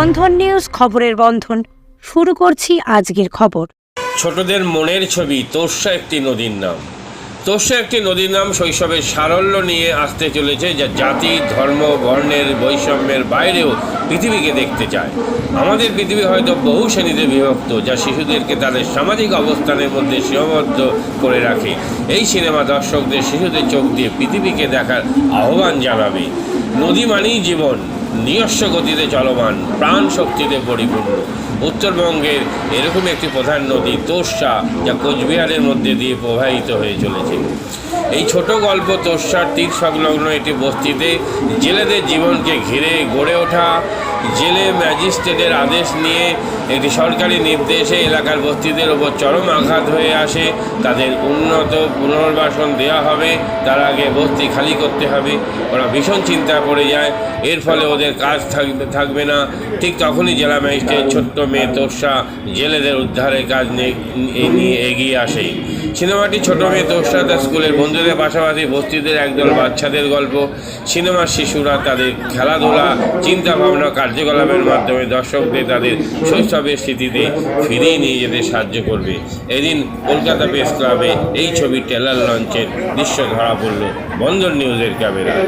বন্ধন news খবরের বন্ধন। শুরু করছি আজকের খবর। ছোটদের মনের ছবি তোর্ষা একটি নদীর নাম। তোর্ষা একটি নদীর নাম শৈশবের সারল্য নিয়ে আসতে চলেছে, যা জাতি, ধর্ম, বর্ণের বৈষম্যের বাইরেও পৃথিবীকে দেখতে চায়। আমাদের পৃথিবী হয়তো বহু শ্রেণীতে বিভক্ত, যা শিশুদেরকে তাদের সামাজিক অবস্থানের মধ্যে সীমাবদ্ধ করে রাখে। এই সিনেমা দর্শকদের শিশুদের চোখ দিয়ে পৃথিবীকে দেখার আহ্বান জানাবে। নদী মানেই জীবন। নিজস্ব গতিতে চলমান, প্রাণ শক্তিতে পরিপূর্ণ। উত্তরবঙ্গের এরকম একটি প্রধান নদী তোষা যা কোচবিহারের মধ্যে দিয়ে প্রবাহিত হয়ে চলেছে। এই ছোট গল্প তোষার তীর সংলগ্ন একটি বস্তিতে জেলেদের জীবনকে ঘিরে গড়ে ওঠা, জেলে ম্যাজিস্ট্রেটের আদেশ নিয়ে একটি সরকারি নির্দেশে এলাকার বস্তিদের ওপর চরম আঘাত হয়ে আসে। তাদের উন্নত পুনর্বাসন দেওয়া হবে, তার আগে বস্তি খালি করতে হবে। ওরা ভীষণ চিন্তা পড়ে যায়, এর ফলে ওদের কাজ থাকবে থাকবে না। ঠিক তখনই জেলা ম্যাজিস্ট্রেট ছোট্ট মেয়ে তোষা জেলেদের উদ্ধারের কাজ নিয়ে এগিয়ে আসে। সিনেমাটি ছোট মেয়ে তোষা তার স্কুলের বন্ধুদের পাশাপাশি বস্তিদের একদল বাচ্চাদের গল্প। সিনেমার শিশুরা তাদের খেলাধুলা চিন্তা ভাবনা কার্যকলাপের মাধ্যমে দর্শকদের তাদের শৈশবের স্মৃতিতে ফিরিয়ে নিয়ে যেতে সাহায্য করবে। এদিন কলকাতা প্রেস ক্লাবে এই ছবির ট্রেলার লঞ্চের দৃশ্য ধরা পড়ল বন্দর নিউজের ক্যামেরায়।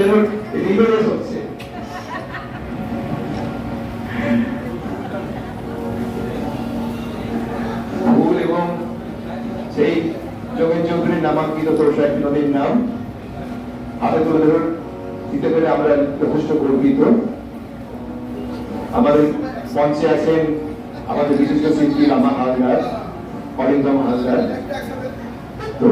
তোরসা একটি নদীর নাম। হাতে তুলে ধরুন দিতে পেরে আমরা যথেষ্ট গর্বিত। আমাদের মঞ্চে আছেন আমাদের বিশিষ্ট শিল্পী রামা হালদার, অরিন্দম হালদার। তো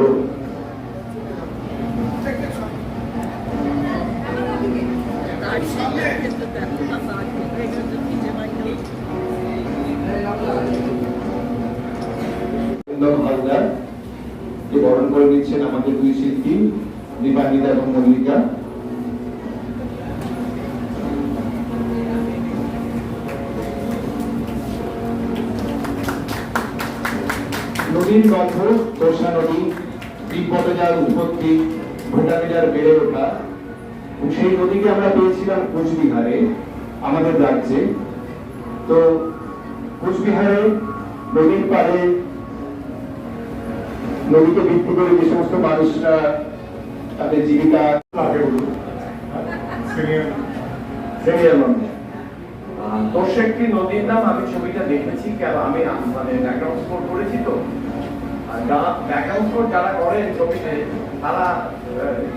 অরিন্দম হালদার যে বরণ আমাদের দুই শিল্পী নিবানিতা এবং মল্লিকা। নদীর তোষা নদী উৎপত্তি ভুটানিজার বেড়ে ওঠা সেই নদীকে আমরা পেয়েছিলাম কোচবিহারে, আমাদের রাজ্যে। তো কোচবিহারে নদীর পাড়ে নদীকে ভিত্তি করে যে সমস্ত মানুষরা তাদের জীবিকা দশ একটি নদীর নাম আমি ছবিটা দেখেছি কেন আমি মানে ব্যাকগ্রাউন্ড স্কোর করেছি তো। ব্যাকগ্রাউন্ড স্কোর যারা করেন ছবিতে তারা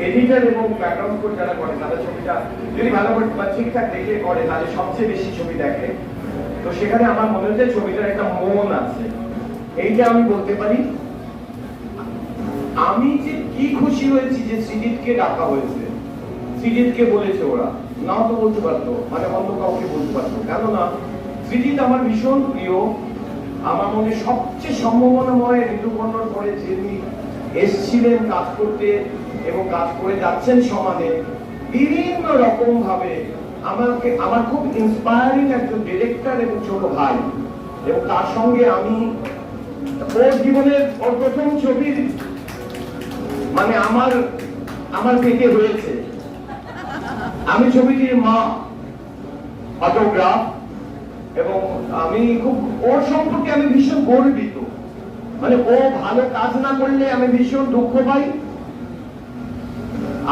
এডিটর এবং ব্যাকগ্রাউন্ড স্কোর যারা করে তাদের ছবিটা যদি ভালো করে বা ঠিকঠাক দেখে করে তাহলে সবচেয়ে বেশি ছবি দেখে। তো সেখানে আমার মনে হচ্ছে ছবিটার একটা মন আছে। এইটা আমি বলতে পারি আমি যে কি খুশি হয়েছি যে সৃজিতকে ডাকা হয়েছে, সৃজিতকে বলেছে ওরা। নাও তো বলতে পারতো মানে অন্য কাউকে বলতে পারতো। কেননা, সৃজিত আমার ভীষণ প্রিয়। আমার মনে সবচেয়ে সম্ভাবনাময় ঋতুপর্ণর পরে যিনি এসছিলেন কাজ করতে এবং কাজ করে যাচ্ছেন সমানে বিভিন্ন রকম ভাবে আমাকে, আমার খুব ইন্সপায়ারিং একজন ডিরেক্টর এবং ছোট ভাই। এবং তার সঙ্গে আমি ওর জীবনের ওর প্রথম ছবির মানে আমার আমার পেটে হয়েছে আমি ছবিটির মা অটোগ্রাফ এবং আমি খুব, ওর সম্পর্কে আমি ভীষণ গর্বিত। মানে ও ভালো কাজ না করলে আমি ভীষণ দুঃখ পাই।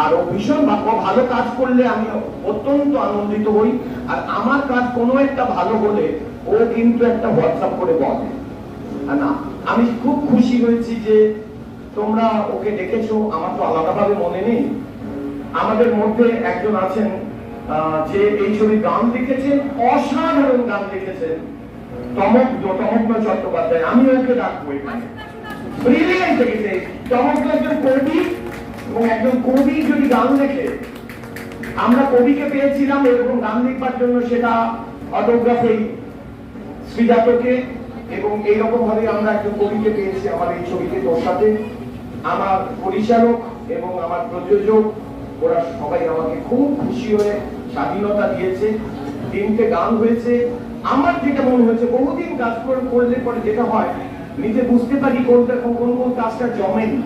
আর ও ভীষণ ভালো কাজ করলে আমি অত্যন্ত আনন্দিত হই। আর আমার কাজ কোনো একটা ভালো হলে ও কিন্তু একটা হোয়াটসঅ্যাপ করে বলে। না, আমি খুব খুশি হয়েছি যে তোমরা ওকে দেখেছ, আমার তো আলাদাভাবে মনে নেই। আমাদের মধ্যে একজন আছেন যে এই ছবি গান লিখেছেন অসাধারণ গান লিখেছেন তমক তমগ্ন চট্টোপাধ্যায়। আমি ওকে ডাকবো এখানে। লিখেছে তমগ্ন একজন কবি এবং একজন কবি যদি গান লেখে, আমরা কবিকে পেয়েছিলাম এরকম গান লিখবার জন্য, সেটা অটোগ্রাফেই শ্রীজাতকে এবং এইরকম ভাবে আমরা একজন কবিকে পেয়েছি আমার এই ছবিতে তোর সাথে। আমার পরিচালক এবং আমার প্রযোজক, ওরা সবাই আমাকে খুব খুশি হয়ে স্বাধীনতা দিয়েছে তিনটে গান হয়েছে। আমার যেটা মনে হয়েছে বহুদিন কাজ করে, করলে পরে যেটা হয়, নিজে বুঝতে পারি কোনটা কোন কোন কোন কাজটা জমেনি।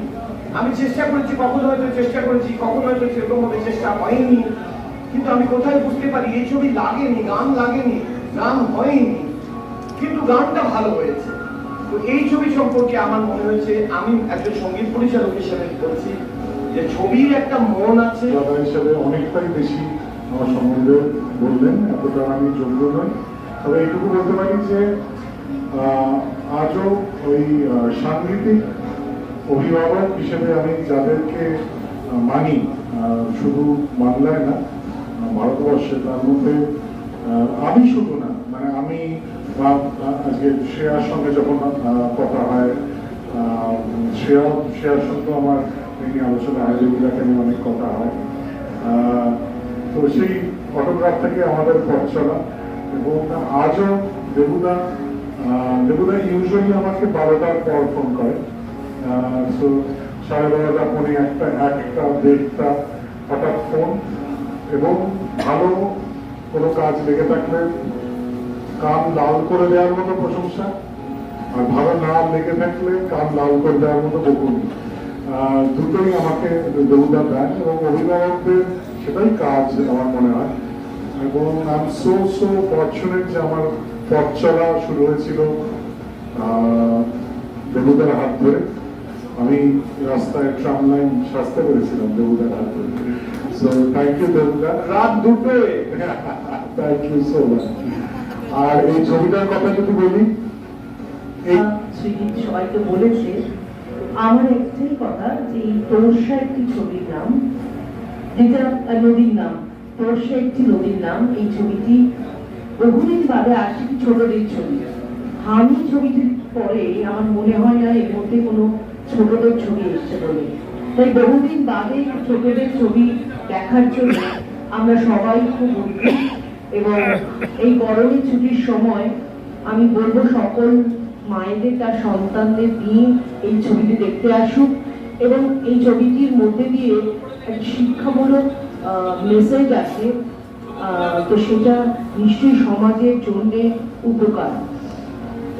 আমি চেষ্টা করেছি, কখন হয়তো চেষ্টা করেছি, কখন হয়তো সেরকম ভাবে চেষ্টা হয়নি। কিন্তু আমি কোথায় বুঝতে পারি, এই ছবি লাগেনি, গান লাগেনি, গান হয়নি। কিন্তু গানটা ভালো হয়েছে। তো এই ছবি সম্পর্কে আমার মনে হয়েছে, আমি একজন সংগীত পরিচালক হিসেবে বলছি যে ছবির একটা মন আছে। দাদা অনেকটাই বেশি আমার সম্বন্ধে বললেন, এতটা আমি যোগ্য নই। তবে বলতে পারি যে আজও ওই সাংগীতিক অভিভাবক হিসেবে আমি যাদেরকে মানি শুধু বাংলায় না, ভারতবর্ষে তার মধ্যে আমি শুধু না মানে আমি বা আজকে শ্রেয়ার সঙ্গে যখন কথা হয় শ্রেয়া শ্রেয়ার সঙ্গে আমার এই আলোচনা হয়, যেগুলোকে নিয়ে অনেক কথা হয়। তো সেই ফটোগ্রাফ থেকে আমাদের পথ চলা এবং আজও দেবুদা দেবুদা ইউজুয়ালি আমাকে বারোটার পর ফোন করে। তো সাড়ে বারোটা ফোনে একটা একটা, দেড়টা হঠাৎ ফোন এবং ভালো কোনো কাজ লেগে থাকলে কান লাল করে দেওয়ার মতো প্রশংসা। আর ভালো না লেগে থাকলে কান লাল করে দেওয়ার মতো বকুনি দুটোই আমাকে দেবুদা দেন এবং অভিভাবকদের সেটাই কাজ আমার মনে হয়। এবং সো সো ফর্চুনেট যে আমার পথ চলা শুরু হয়েছিল দেবুদার হাত ধরে। আমি রাস্তায় ট্রাম লাইন সাজতে পেরেছিলাম দেবুদার হাত ধরে। সো থ্যাংক ইউ দেবুদা রাত দুটোয়। থ্যাংক ইউ সো মাচ আর এই ছবিটার কথা যদি বলি সবাইকে বলেছে, আমার একটাই কথা যে এই তোরসা একটি ছবির নাম, যেটা নদীর নাম, তোরসা একটি নদীর নাম, এই ছবিটি বহুদিন বাদে একটি ছোটদের ছবি। আমি ছবিটির পরে আমার মনে হয় না এর মধ্যে কোনো ছোটদের ছবি এসছে বলে। তাই বহুদিন বাদে ছোটদের ছবি দেখার জন্য আমরা সবাই খুব এবং এই গরমের ছুটির সময় আমি বলব সকল মায়েদের, তার সন্তানদের নিয়ে এই ছবিটি দেখতে আসুক এবং এই ছবিটির মধ্যে দিয়ে একটি শিক্ষামূলক মেসেজ আছে। তো সেটা নিশ্চয়ই সমাজের জন্য উপকার।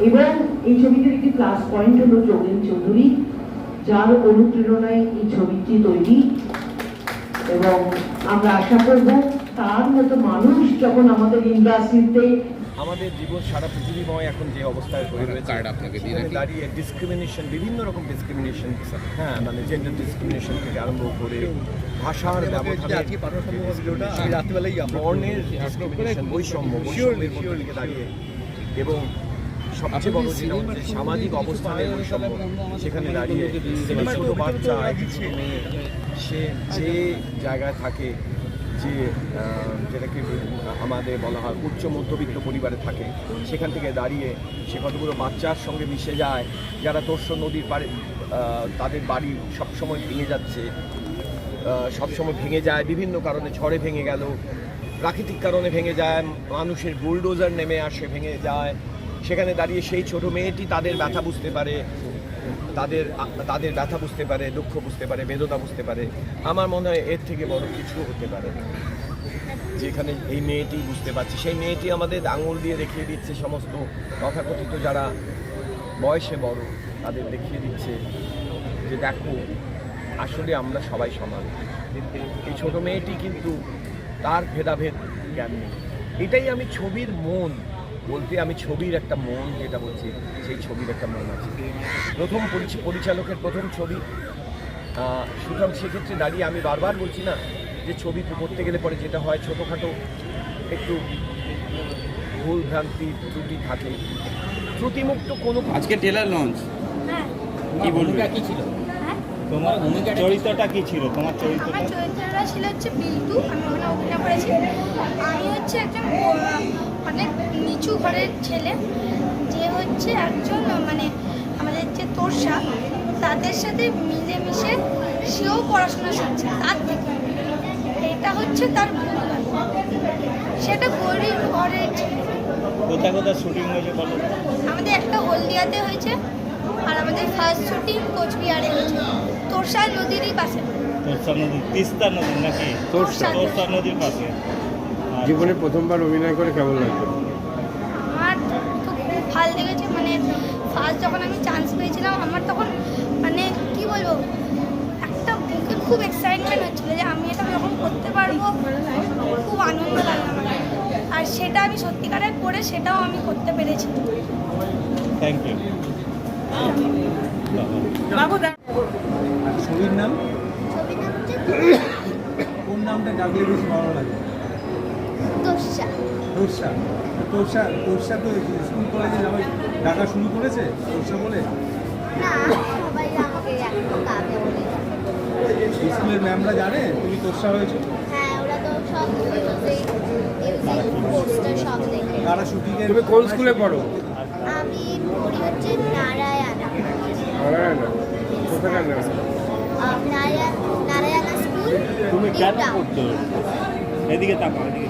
এবং এই ছবিটির একটি প্লাস পয়েন্ট হলো যোগেন চৌধুরী, যার অনুপ্রেরণায় এই ছবিটি তৈরি। এবং আমরা আশা করব তার মতো মানুষ যখন আমাদের ইন্ডাস্ট্রিতে আমাদের জীবন সারা পৃথিবীময় এখন যে অবস্থায় হয়ে রয়েছে সেখানে দাঁড়িয়ে ডিসক্রিমিনেশন বিভিন্ন রকম ডিসক্রিমিনেশন হ্যাঁ মানে জেন্ডার ডিসক্রিমিনেশন থেকে আরম্ভ করে ভাষার ব্যবধান বর্ণের ডিসক্রিমিনেশন বৈষম্য বৈষম্যের মধ্যে দাঁড়িয়ে এবং সবচেয়ে বড় যেটা হচ্ছে সামাজিক অবস্থানের বৈষম্য। সেখানে দাঁড়িয়ে ছোট বাচ্চা মেয়ে সে যে জায়গায় থাকে যে যেটাকে আমাদের বলা হয় উচ্চ মধ্যবিত্ত পরিবারে থাকে, সেখান থেকে দাঁড়িয়ে সে কতগুলো বাচ্চার সঙ্গে মিশে যায়, যারা তোর্ষ নদীর পাড়ে তাদের বাড়ি সবসময় ভেঙে যাচ্ছে সবসময় ভেঙে যায়, বিভিন্ন কারণে ঝড়ে ভেঙে গেল, প্রাকৃতিক কারণে ভেঙে যায়, মানুষের বুলডোজার নেমে আসে, ভেঙে যায়, সেখানে দাঁড়িয়ে সেই ছোট মেয়েটি তাদের ব্যথা বুঝতে পারে তাদের তাদের ব্যথা বুঝতে পারে, দুঃখ বুঝতে পারে, বেদনা বুঝতে পারে। আমার মনে হয় এর থেকে বড় কিছু হতে পারে। যেখানে এই মেয়েটি বুঝতে পারছি, সেই মেয়েটি আমাদের আঙুল দিয়ে দেখিয়ে দিচ্ছে সমস্ত তথাকথিত যারা বয়সে বড়, তাদের দেখিয়ে দিচ্ছে যে দেখো, আসলে আমরা সবাই সমান। এই ছোট মেয়েটি কিন্তু তার ভেদাভেদ জ্ঞান নেই। এটাই আমি ছবির মন। বলতে আমি ছবির একটা মন যেটা বলছি সেই ছবির একটা মন আছে। প্রথম পরিচ- পরিচালকের প্রথম ছবি সুতরাং সেক্ষেত্রে দাঁড়িয়ে আমি বারবার বলছি না যে ছবি করতে গেলে পরে যেটা হয় ছোটোখাটো একটু ভুল ভ্রান্তি ত্রুটি থাকে। ত্রুটিমুক্ত কোনো আজকে টেলার লঞ্চ কি বলবে? কি ছিল? তোমার ভূমিকা চরিত্রটা কি ছিল? তোমার চরিত্রটা চরিত্রটা ছিল হচ্ছে বিল্টু আমি ওখানে অভিনয় করেছি। আমি হচ্ছে একজন অনেক নিচু ঘরের ছেলে যে হচ্ছে একজন মানে আমাদের যে তোরসা তাদের সাথে মিলেমিশে সেও পড়াশোনা শিখছে তার থেকে। এটা হচ্ছে তার ভূমিকা সেটা গরিব ঘরের ছেলে। কোথায় কোথায় শুটিং হয়েছে বলো? আমাদের একটা হলদিয়াতে হয়েছে আর আমাদের ফার্স্ট শুটিং কোচবিহারে হয়েছে। তোরসা নদীরই পাশে। তোরসা নদী তিস্তা নদী নাকি? তোরসা। তোরসা নদীর পাশে। জীবনে প্রথমবার অভিনয় করে কেমন লাগল? লেগেছে মানে ফার্স্ট যখন আমি চান্স পেয়েছিলাম আমার তখন মানে কি বলব একটা বুকে খুব এক্সাইটমেন্ট হচ্ছিল যে আমি এটা যখন করতে পারব। খুব আনন্দ লাগল আমার আর সেটা আমি সত্যিকারের করে করে সেটাও আমি করতে পেরেছি। থ্যাংক ইউ ছবির নাম? ছবির নাম কোন নামটা ডাকলে বেশি ভালো লাগে? তোরসা তোরসা তো স্কুল কলেজে সবাই ডাকা শুরু করেছে? তোরসা বলে? না সবাই আমাকে এখন কাকে বলে? স্কুলের ম্যামরা জানে তুমি তোরসা হয়েছো? হ্যাঁ ওরা তো সব পোস্টার সব দেখে। কারা শুটিংয়ের তুমি কোন স্কুলে পড়ো? আমি পড়ি হচ্ছে নারায়ণা। কোথাকার নাম? নারায়ণা স্কুল তুমি কেন এদিকে তাকাও এদিকে।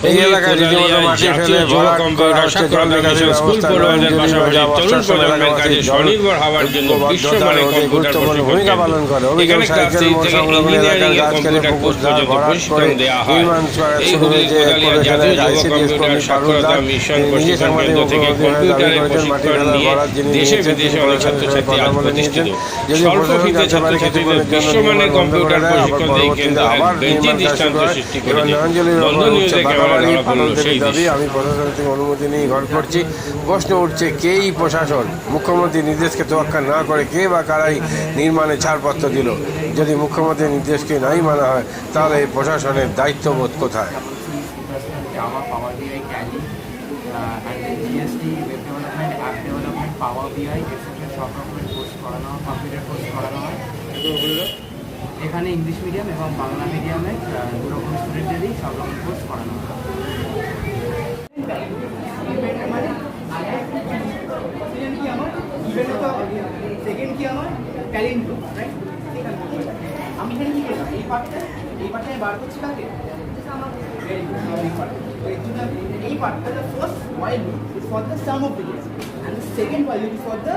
এই এলাকায় রীতিমতো মাটি ফেলে ভরাট করা হচ্ছে ব্যবস্থা গ্রহণ স্বনির্ভর হওয়ার জন্য বিশ্বমানের কম্পিউটার গুরুত্বপূর্ণ প্রশিক্ষণ ভূমিকা পালন করে। অভিযান মোটর থেকে সংলগ্ন এলাকার গাছ কেটে কম্পিউটার পুকুর কোর্স ভরাট করে প্রশিক্ষণ নির্মাণ বিশ্বমানের কম্পিউটার দিয়ে কেন্দ্র নিউজে পড়ল সেই আমি প্রশাসন থেকে অনুমতি নিয়ে ঘর করছি প্রশ্ন উঠছে কেই প্রশাসন? মুখ্যমন্ত্রীর নির্দেশকে তোয়াক্কা না করে কে বা কারাই নির্মাণে ছাড়পত্র দিল? যদি মুখ্যমন্ত্রীর নির্দেশকে নাই মানা হয় তাহলে এই প্রশাসনের দায়িত্ববোধ কোথায়? BI, etc. সব রকমের কোর্স করানো হয় কম্পিউটার কোর্স করানো হয়। এখানে ইংলিশ মিডিয়াম এবং বাংলা মিডিয়ামে দু রকম স্টুডেন্টদেরই সব রকম কোর্স করানো হয়। সেকেন্ড রাইট আমি এই পার্টটা এই পার্টটা বার করছি কাকে এই পার্টটা loop is for the sum of digits and the second loop is for the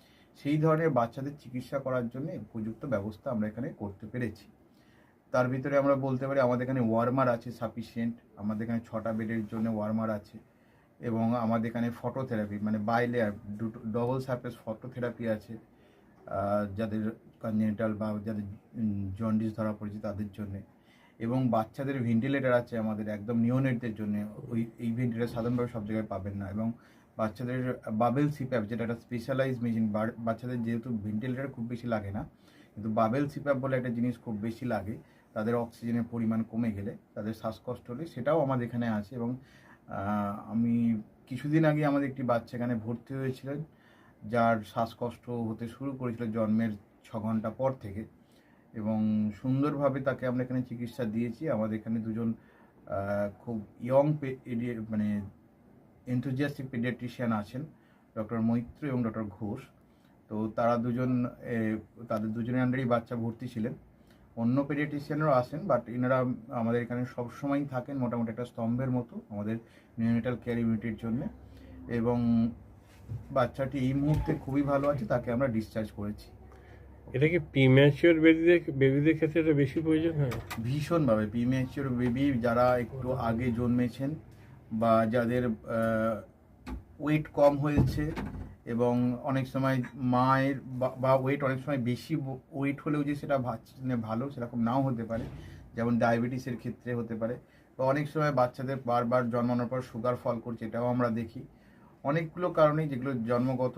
সেই ধরনের বাচ্চাদের চিকিৎসা করার জন্য উপযুক্ত ব্যবস্থা আমরা এখানে করতে পেরেছি। তার ভিতরে আমরা বলতে পারি আমাদের এখানে ওয়ার্মার আছে সাফিসিয়েন্ট আমাদের এখানে ছটা বেডের জন্য ওয়ার্মার আছে এবং আমাদের এখানে ফটোথেরাপি মানে বাই লেয়ার দুটো ডবল সারফেস ফটোথেরাপি আছে যাদের কনজেন্টাল বা যাদের জন্ডিস ধরা পড়েছে তাদের জন্য। এবং বাচ্চাদের ভেন্টিলেটার আছে আমাদের একদম নিওনেটদের জন্য। ওই, এই ভেন্টিলেটার সাধারণভাবে সব জায়গায় পাবেন না এবং বাচ্চাদের বাবেল সিপ্যাপ যেটা একটা স্পেশালাইজ মেশিন বাচ্চাদের যেহেতু ভেন্টিলেটার খুব বেশি লাগে না, কিন্তু বাবেল সিপ্যাপ বলে একটা জিনিস খুব বেশি লাগে, তাদের অক্সিজেনের পরিমাণ কমে গেলে, তাদের শ্বাসকষ্ট হলে সেটাও আমাদের এখানে আছে এবং আমি কিছুদিন আগে আমাদের একটি বাচ্চা এখানে ভর্তি হয়েছিলেন, যার শ্বাসকষ্ট হতে শুরু করেছিল জন্মের ছ ঘণ্টা পর থেকে। এবং সুন্দরভাবে তাকে আমরা এখানে চিকিৎসা দিয়েছি। আমাদের এখানে দুজন খুব ইয়ং মানে এনথুজিয়াস্টিক পেডিয়াট্রিশিয়ান আছেন ডক্টর মৈত্র এবং ডক্টর ঘোষ। তো তারা দুজন তাদের দুজনের আন্ডারেই বাচ্চা ভর্তি ছিলেন। অন্য পেডিয়াট্রিশিয়ানরাও আসেন বাট এনারা আমাদের এখানে সবসময়ই থাকেন, মোটামুটি একটা স্তম্ভের মতো আমাদের নিউনেটাল কেয়ার ইউনিটের জন্য। এবং বাচ্চাটি এই মুহূর্তে খুবই ভালো আছে, তাকে আমরা ডিসচার্জ করেছি। এটা কি প্রিম্যাচিওর বেবিদের বেবিদের ক্ষেত্রে এটা বেশি প্রয়োজন হয়? ভীষণভাবে প্রিম্যাচিওর বেবি যারা একটু আগে জন্মেছেন বা যাদের ওয়েট কম হয়েছে এবং অনেক সময় মায়ের বা- ওয়েট অনেক সময় বেশি ওয়েট হলেও যে সেটা মানে ভালো সেরকম নাও হতে পারে, যেমন ডায়াবেটিসের ক্ষেত্রে হতে পারে বা অনেক সময় বাচ্চাদের বারবার জন্মানোর পর সুগার ফল করছে, এটাও আমরা দেখি। অনেকগুলো কারণেই যেগুলো জন্মগত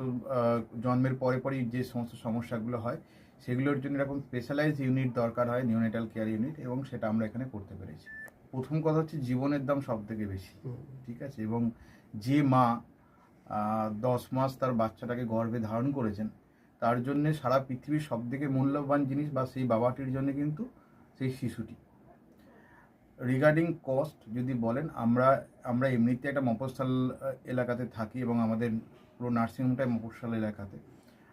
জন্মের পরে পরেই যে সমস্ত সমস্যাগুলো হয় সেগুলোর জন্য এরকম স্পেশালাইজ ইউনিট দরকার হয় নিউনেটাল কেয়ার ইউনিট এবং সেটা আমরা এখানে করতে পেরেছি। প্রথম কথা হচ্ছে জীবনের দাম সব থেকে বেশি ঠিক আছে? এবং যে মা দশ মাস তার বাচ্চাটাকে গর্ভে ধারণ করেছেন তার জন্য সারা পৃথিবীর সব থেকে মূল্যবান জিনিস বা সেই বাবাটির জন্য কিন্তু সেই শিশুটি। রিগার্ডিং কস্ট যদি বলেন আমরা আমরা এমনিতে একটা মফস্বল এলাকাতে থাকি এবং আমাদের পুরো নার্সিংহোমটাই মফস্বল এলাকাতে।